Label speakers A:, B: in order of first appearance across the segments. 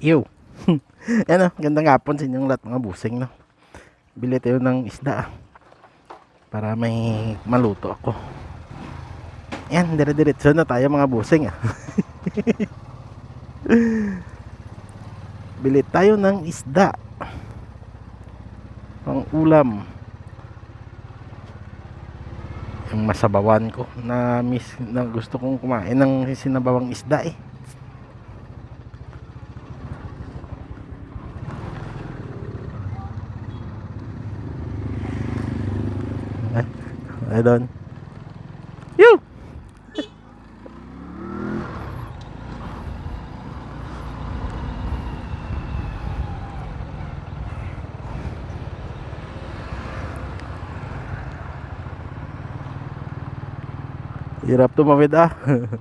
A: Ew. ano, gandang hapon sa inyong lahat mga busing, no? Bili tayo ng isda, ah. Para may maluto ako. Yan, dire-diretso na tayo mga busing, ah. Bili tayo ng isda. Pang ulam. Yung masabawan ko na miss na gusto kong kumain ng sinabawang isda eh. Ay doon. Yo! Hirap tumawid ah.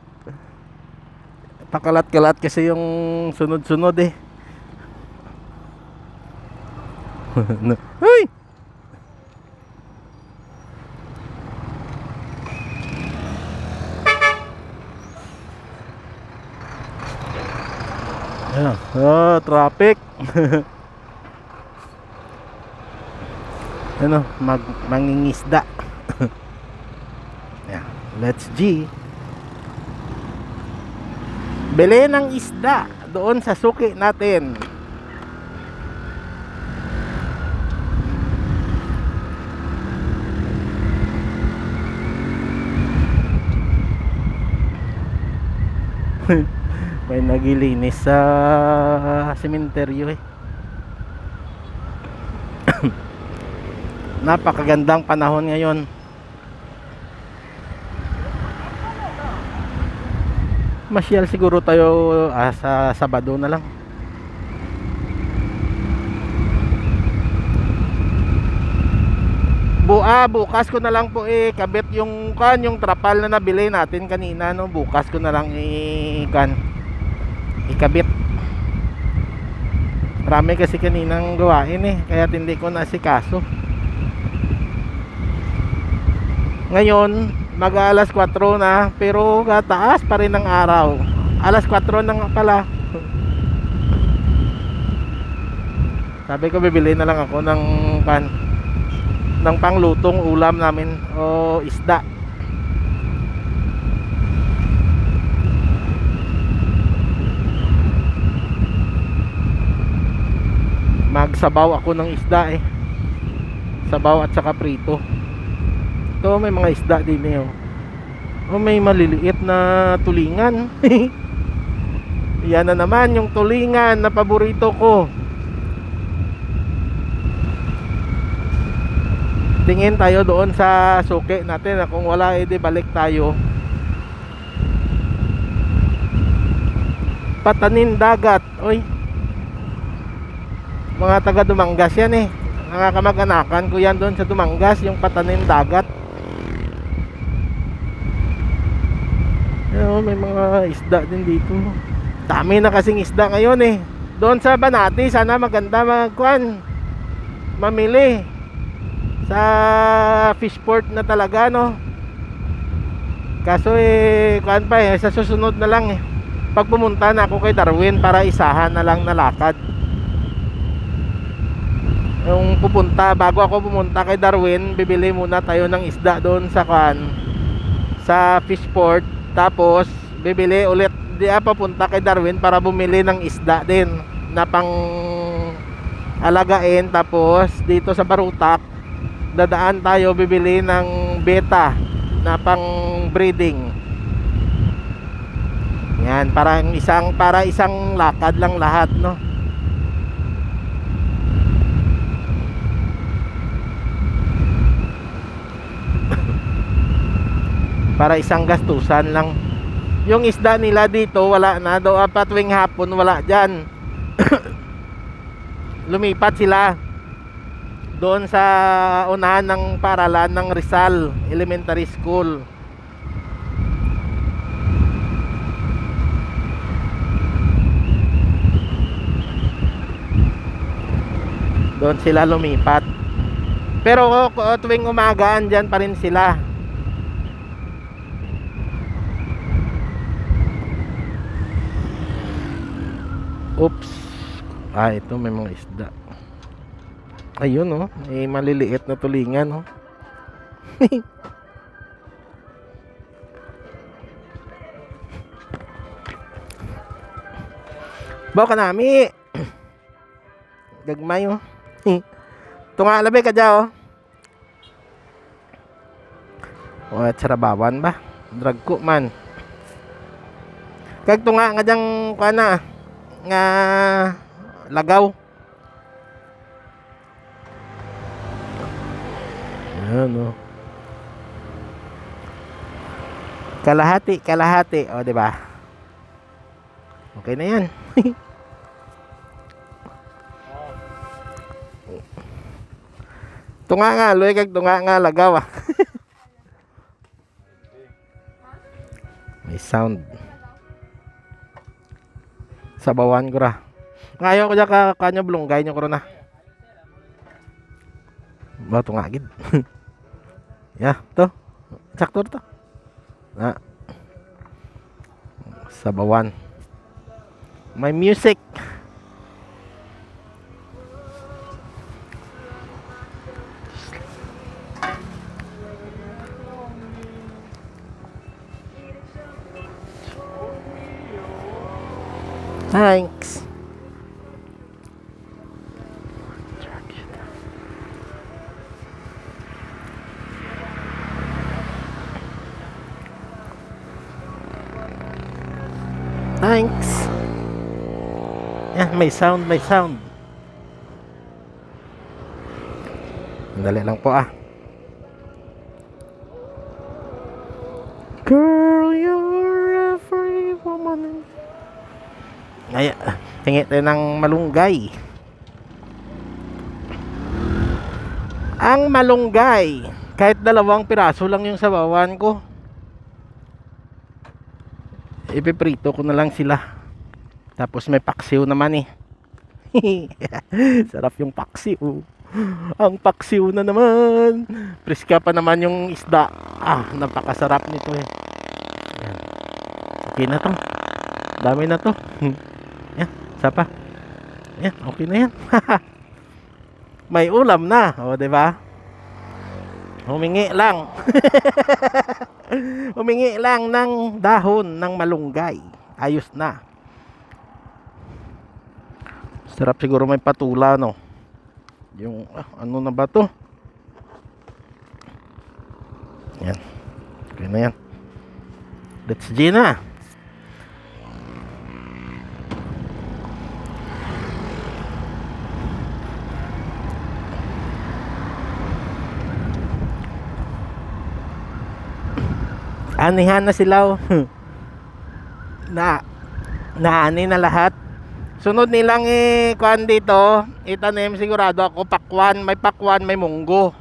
A: Pakalat-kalat kasi yung sunod-sunod eh. Hoy! Ayan. Oh, traffic. ano, mag mangingisda. Ayan. Let's G. Bili ng isda doon sa suki natin. May nagilinis sa sementeryo eh. Napakagandang panahon ngayon. Masyal siguro tayo ah, sa Sabado na lang. Bu ah, bukas ko na lang po eh kabit yung kan yung trapal na nabili natin kanina no bukas ko na lang i kan ikabit. Marami kasi kaninang gawain eh kaya hindi ko na si kaso. Ngayon mag alas 4 na pero kataas pa rin ng araw. Alas 4 na nga pala. Sabi ko bibili na lang ako ng pan ng panglutong ulam namin o isda magsabaw ako ng isda eh. Sabaw at saka prito. Ito may mga isda din eh oh. oh may maliliit na tulingan. Yan na naman yung tulingan na paborito ko. Tingin tayo doon sa suki natin. Na kung wala edi balik tayo. Patanin dagat. Oy mga taga Dumangas yan eh. Nakakamag-anakan ko yan doon sa Dumangas yung patanin dagat. Ayun, may mga isda din dito. Dami na kasing isda ngayon eh. Doon sa Banati sana maganda magkuhan mamili. Sa fishport na talaga no? Kaso eh kuan pa eh sa susunod na lang eh. Pag pumunta na ako kay Darwin para isahan na lang na lakad yung pupunta bago ako pumunta kay Darwin bibili muna tayo ng isda doon sa kuan sa fishport tapos bibili ulit di ah, papunta kay Darwin para bumili ng isda din na pang alagain. Tapos dito sa Barutak dadaan tayo bibili ng beta na pang breeding. Yan parang isang para isang lakad lang lahat no para isang gastusan lang. Yung isda nila dito wala na. Do apat tuwing hapon wala dyan. Lumipat sila doon sa unahan ng paralan ng Rizal Elementary School. Doon sila lumipat. Pero uh, tuwing umaga andyan pa rin sila oops Ah, ito may mga isda. Ayun oh, may maliliit na tulingan oh. Bawa ka nami. Gagmay oh. Tunga labi ka dyan oh. O, at sarabawan ba? Drag ko man. Kag tunga nga dyan kana nga lagaw. Ayan oh. Kalahati, kalahati. O, di ba? Okay na yan. tunga nga, loy kag tunga nga lagaw ah. May sound. Sabawan ko ra. Ngayon ko dyan ka kanya blunggay nyo ko na. Ba ito nga agad. ya, to. Sakto to. Na. Sabawan. May music. Thanks. Thanks. Yan, may sound, may sound. Dali lang po ah. Tingi tayo ng malunggay. Ang malunggay, kahit dalawang piraso lang yung sabawan ko. Ipiprito ko na lang sila. Tapos may paksiw naman eh. Sarap yung paksiw. Ang paksiw na naman. Priska pa naman yung isda. Ah, napakasarap nito eh. Okay na to. Dami na to. Yan, isa pa. Yan, okay na yan. May ulam na, o, ba? Humingi lang. Humingi lang ng dahon ng malunggay. Ayos na. Sarap siguro may patula, no? Yung, ah, ano na ba to? Yan. Okay na yan. Let's G Anihan na sila oh. na naani na lahat. Sunod nilang eh kuan dito, itanim sigurado ako pakwan, may pakwan, may munggo.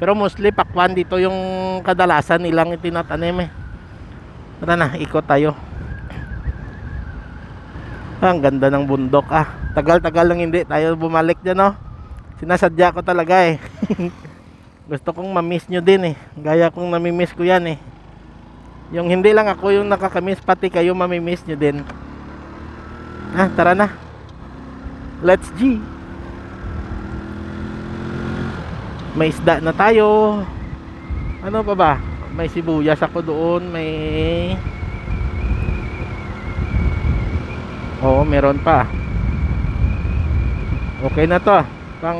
A: Pero mostly pakwan dito yung kadalasan nilang itinatanim eh. Tara na, ikot tayo. Ah, Ang ganda ng bundok ah. Tagal-tagal lang hindi tayo bumalik dyan oh. Sinasadya ko talaga eh. Gusto kong ma-miss nyo din eh. Gaya kong nami-miss ko yan eh. Yung hindi lang ako yung nakakamiss, pati kayo mamimiss nyo din. Ah, tara na. Let's G. May isda na tayo. Ano pa ba? May sibuyas ako doon. May... Oo, meron pa. Okay na to. Pang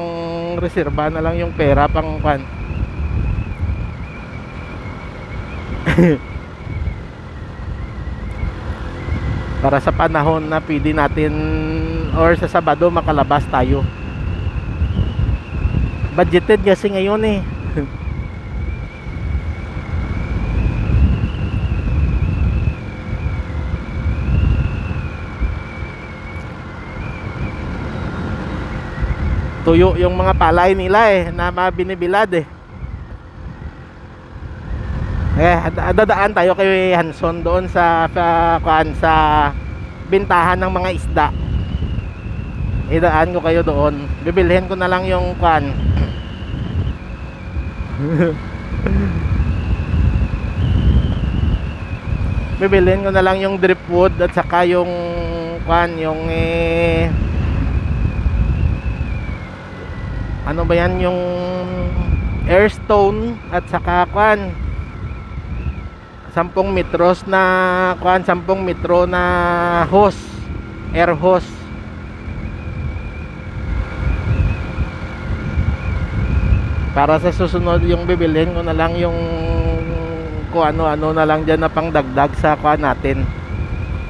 A: reserba na lang yung pera pang pan. para sa panahon na pwede natin or sa Sabado makalabas tayo. Budgeted kasi ngayon eh. Tuyo yung mga palay nila eh na mabinibilad eh eh, ad- dadaan tayo kay Hanson doon sa sa, kuan, sa bintahan ng mga isda. Idaan ko kayo doon. Bibilhin ko na lang yung kuan. Bibilhin ko na lang yung driftwood at saka yung kuan, yung eh, ano ba yan yung airstone at saka kwan 10 metros na kwan 10 metro na hose air hose. Para sa susunod yung bibilhin ko na lang yung kung ano-ano na lang dyan na pangdagdag sa kwan natin.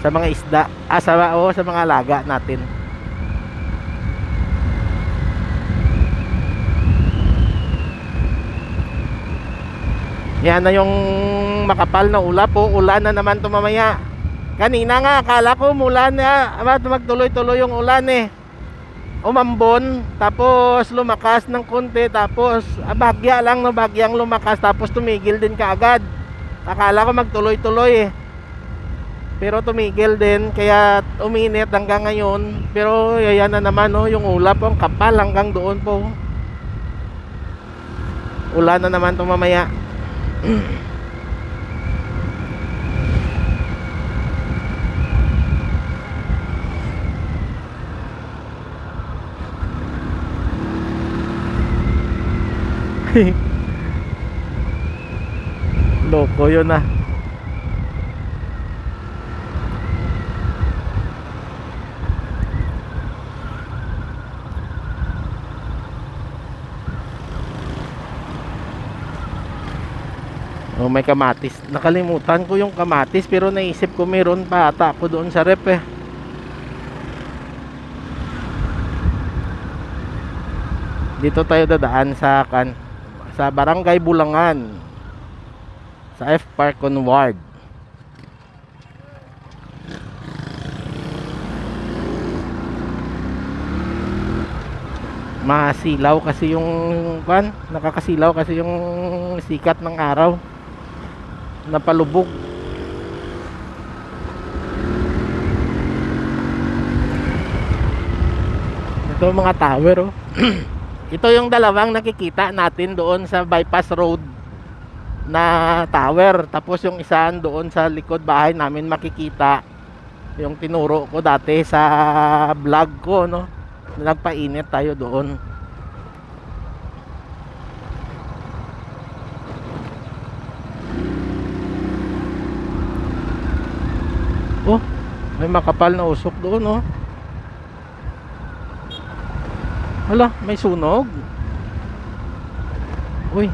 A: Sa mga isda ah, sa, oo, sa mga alaga natin Yan na yung makapal na ulap po. Ulan na naman to mamaya. Kanina nga, akala ko mulan na. Magtuloy-tuloy yung ulan eh. Umambon, tapos lumakas ng konti, tapos ah, bagya lang no, bagyang lumakas, tapos tumigil din kaagad. Akala ko magtuloy-tuloy eh. Pero tumigil din, kaya uminit hanggang ngayon. Pero yan na naman no, yung ulap, ang kapal hanggang doon po. Ulan na naman to mamaya. Loko yun ah. Oh, may kamatis. Nakalimutan ko yung kamatis pero naisip ko meron pa ata ako doon sa rep eh. Dito tayo dadaan sa kan sa Barangay Bulangan sa F Park Ward. Masilaw kasi yung kan, nakakasilaw kasi yung sikat ng araw napalubog. Ito mga tower oh. ito yung dalawang nakikita natin doon sa bypass road na tower. Tapos yung isaan doon sa likod bahay namin makikita yung tinuro ko dati sa vlog ko no? Nagpainit tayo doon Oh, may makapal na usok doon, oh. Hala, may sunog. Uy.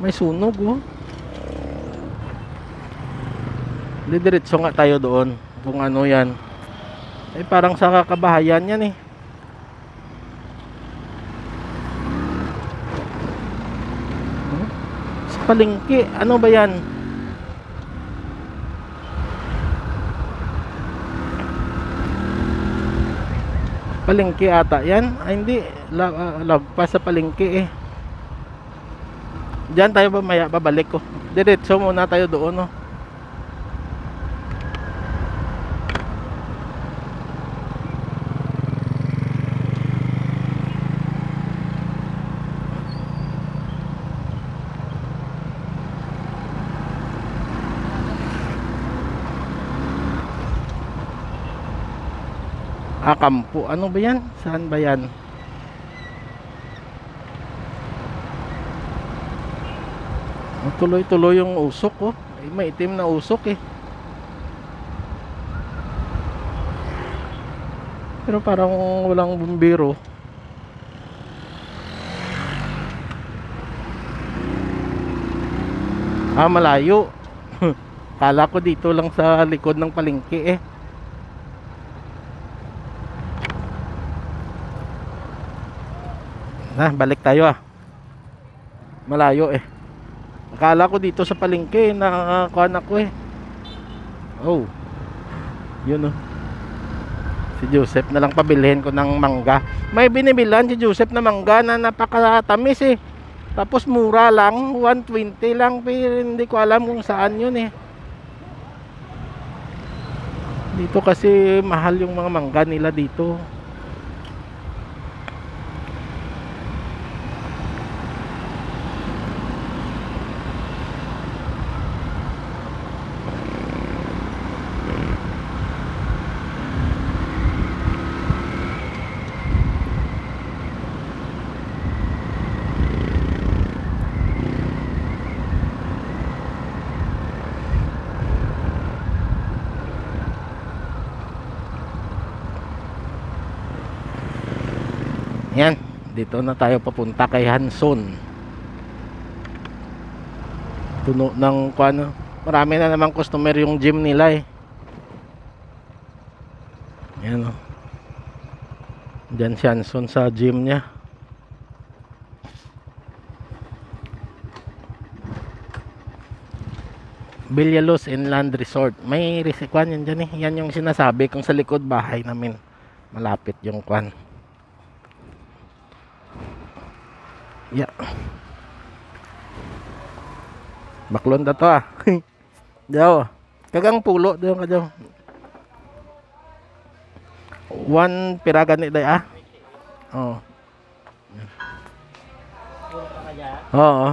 A: May sunog, oh. Didiretso nga tayo doon kung ano yan. Eh, parang sa kakabahayan yan, eh. Hmm? Sa palengke, ano ba yan? Palengke ata. Yan ay hindi. La, uh, lagpas sa palengke eh. Diyan tayo ba maya babalik ko? Diretso muna tayo doon no Ah, kampo. Ano ba yan? Saan ba yan? Oh, Tuloy-tuloy yung usok oh. Ay, may itim na usok eh. Pero parang walang bumbiro. Ah, malayo. Kala ko dito lang sa likod ng palengke eh. Na, balik tayo ah. Malayo eh. Akala ko dito sa palengke na kuhan ako eh. Oh. Yun oh. Si Joseph na lang pabilhin ko ng mangga. May binibilan si Joseph na mangga na napakatamis eh. Tapos mura lang, 120 lang, pero hindi ko alam kung saan yun eh. Dito kasi mahal yung mga mangga nila dito. Yan, dito na tayo papunta kay Hanson. Puno ng kuano. Marami na namang customer yung gym nila eh. Yan o. Diyan si Hanson sa gym niya. Villaluz Inland Resort. May resekwan yan dyan eh. Yan yung sinasabi kung sa likod bahay namin. Malapit yung kwan. Yeah. Baklon na to ah. Daw. Kagang pulo daw ka daw. One piraga ni day ah. Oh. Oo.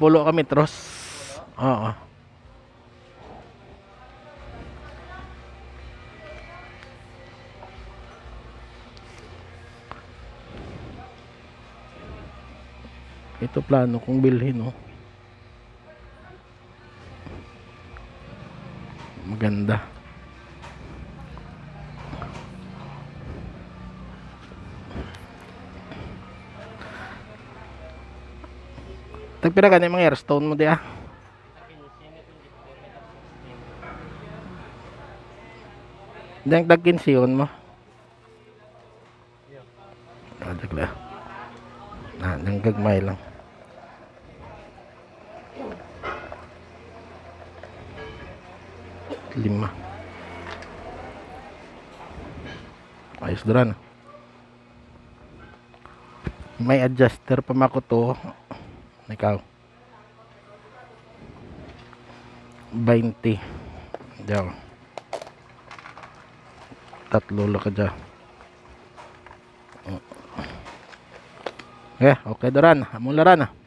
A: Pulo kami tros. Oo. Ito plano kong bilhin oh. Maganda. Tagpira ka na yung mga airstone mo di ah. Dang dagkin siyon mo. Ah, dagla. Na, nang gagmay lang. Lima. Ayos dran. May adjuster pa mako to. Ikaw. 20. Diyaw. Tatlo lang ka dyan. Eh, okay daran. Among laran ah.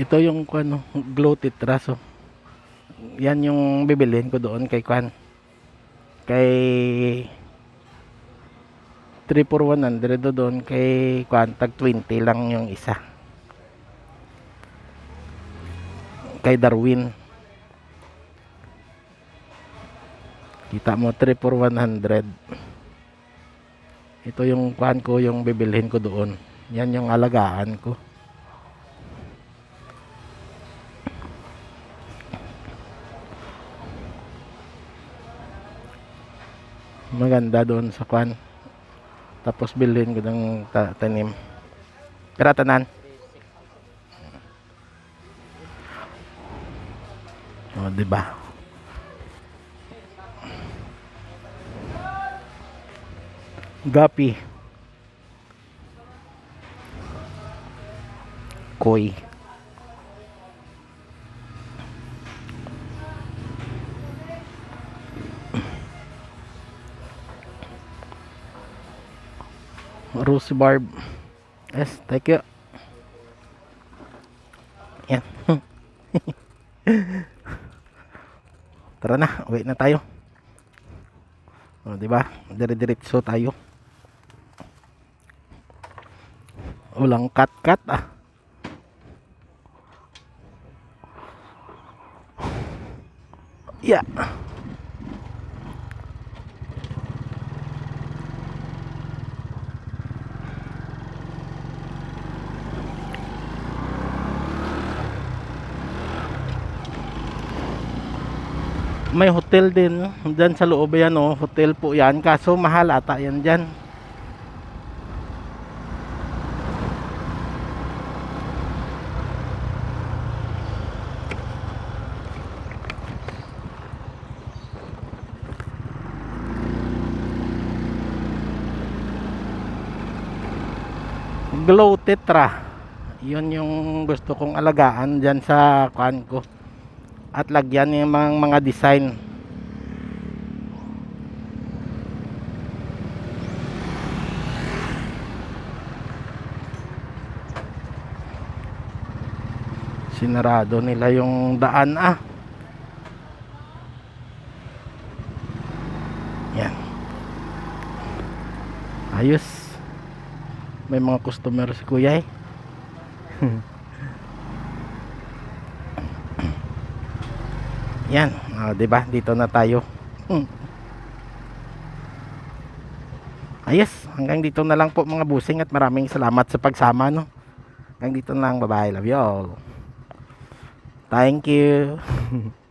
A: Ito yung ano, glow titraso. Yan yung bibilhin ko doon kay Kwan. Kay 3 for 100 do doon kay Kwan tag 20 lang yung isa. Kay Darwin. Kita mo 3 for 100. Ito yung Kwan ko yung bibilhin ko doon. Yan yung alagaan ko. Maganda doon sa kwan. Tapos bilhin ko ng ta- tanim. Pero tanan. O di ba gapi. Koi Rose Barb. Yes, thank you. Yan. Tara na, uwi na tayo. O, di ba? Dire-diretso tayo. Walang cut-cut ah. Yeah. May hotel din. Dyan sa loob yan oh. hotel po yan. Kaso mahal ata yan dyan glow tetra. Yun yung gusto kong alagaan dyan sa kuan ko at lagyan yung mga, mga design. Sinarado nila yung daan ah. Yan. Ayos. May mga customer si kuya eh. Yan, ah, 'di ba? Dito na tayo. Hmm. Ayos, hanggang dito na lang po mga busing at maraming salamat sa pagsama no. Hanggang dito na lang, bye-bye. Love you all. Thank you.